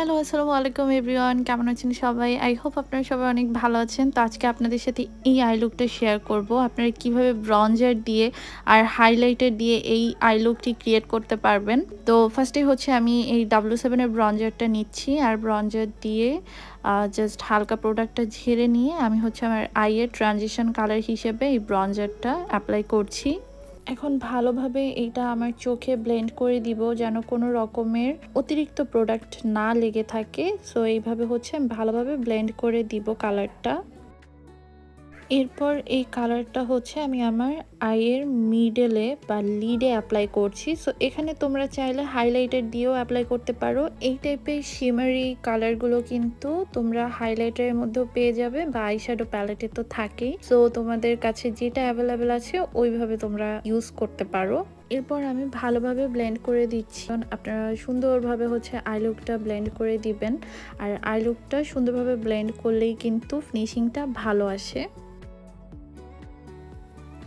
Hello আসসালামু আলাইকুম everyone কেমন আছেন সবাই? আই হোপ আপনারা সবাই অনেক ভালো আছেন। তো আজকে আপনাদের সাথে এই আই লুকটা শেয়ার করব। আপনারা কীভাবে ব্রঞ্জার দিয়ে আর হাইলাইটার দিয়ে এই আই লুকটি ক্রিয়েট করতে পারবেন? তো ফার্স্টে হচ্ছে আমি এই ডাব্লিউ সেভেনের ব্রঞ্জারটা নিচ্ছি। আর ব্রঞ্জার দিয়ে জাস্ট হালকা প্রোডাক্টটা ঝেড়ে নিয়ে আমি হচ্ছে আমার আইয়ের ট্রানজিশন কালার হিসেবে এই ব্রঞ্জারটা অ্যাপ্লাই করছি। এখন ভালোভাবে এইটা আমার চোখে ব্লেন্ড করে দিব যেন কোনো রকমের অতিরিক্ত প্রোডাক্ট না লেগে থাকে। সো এইভাবে হচ্ছে আমি ভালোভাবে ব্লেন্ড করে দিব কালারটা এরপর এই কালারটা হচ্ছে আমি আমার আইয়ের মিডলে বা লিডে অ্যাপ্লাই করছি। সো এখানে তোমরা চাইলে হাইলাইটার দিয়েও অ্যাপ্লাই করতে পারো। এই টাইপের শিমারি কালারগুলো কিন্তু তোমরা হাইলাইটারের মধ্যেও পেয়ে যাবে বা আইশ্যাডো প্যালেটে তো থাকেই। সো তোমাদের কাছে যেটা অ্যাভেলেবেল আছে ওইভাবে তোমরা ইউজ করতে পারো। এরপর আমি ভালোভাবে ব্লেন্ড করে দিচ্ছি। কারণ আপনারা সুন্দরভাবে হচ্ছে আই লুকটা ব্লেন্ড করে দিবেন। আর আই লুকটা সুন্দরভাবে ব্লেন্ড করলেই কিন্তু ফিনিশিংটা ভালো আসে।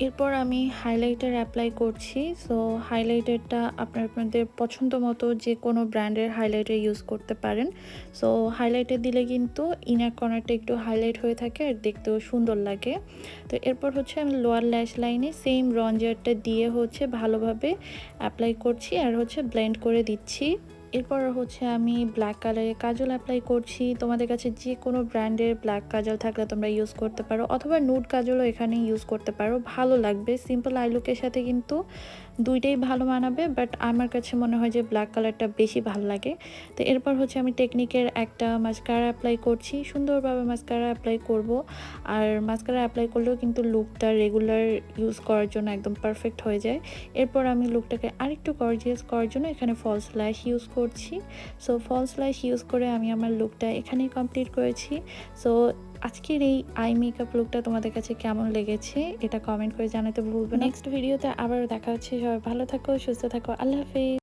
এরপর আমি হাইলাইটার অ্যাপ্লাই করছি। সো হাইলাইটারটা আপনার আপনাদের পছন্দ মতো যে কোনো ব্র্যান্ডের হাইলাইটার ইউজ করতে পারেন। সো হাইলাইটার দিলে কিন্তু ইনার কর্নারটা একটু হাইলাইট হয়ে থাকে আর দেখতেও সুন্দর লাগে। তো এরপর হচ্ছে আমি লোয়ার ল্যাশ লাইনে সেম রঞ্জারটা দিয়ে হচ্ছে ভালোভাবে অ্যাপ্লাই করছি আর হচ্ছে ব্লেন্ড করে দিচ্ছি। এরপর হচ্ছে আমি ব্ল্যাক কালারের কাজল অ্যাপ্লাই করছি। তোমাদের কাছে যে কোনো ব্র্যান্ডের ব্ল্যাক কাজল থাকলে তোমরা ইউজ করতে পারো, অথবা নুড কাজলও এখানে ইউজ করতে পারো, ভালো লাগবে। সিম্পল আইলুকের সাথে কিন্তু দুইটাই ভালো মানাবে বাট আমার কাছে মনে হয় যে ব্ল্যাক কালারটা বেশি ভালো লাগে। তো এরপর হচ্ছে আমি টেকনিকের একটা মাস্কারা অ্যাপ্লাই করছি। সুন্দরভাবে মাস্কারা অ্যাপ্লাই করব। আর মাস্কারা অ্যাপ্লাই করলেও কিন্তু লুকটা রেগুলার ইউজ করার জন্য একদম পারফেক্ট হয়ে যায়। এরপর আমি লুকটাকে আরেকটু গর্জিয়াস করার জন্য এখানে ফলস ল্যাশ ইউজ করছি। সো ফলস ল্যাশ ইউজ করে আমি আমার লুকটা এখানেই কমপ্লিট করেছি। সো আজকের এই আই মেকআপ লুকটা তোমাদের কাছে কেমন লেগেছে, এটা কমেন্ট করে জানাতে ভুলবে নেক্সট ভিডিওতে আবার দেখা হচ্ছে। সবাই ভালো থাকো, সুস্থ থাকো। আল্লাহ হাফিজ।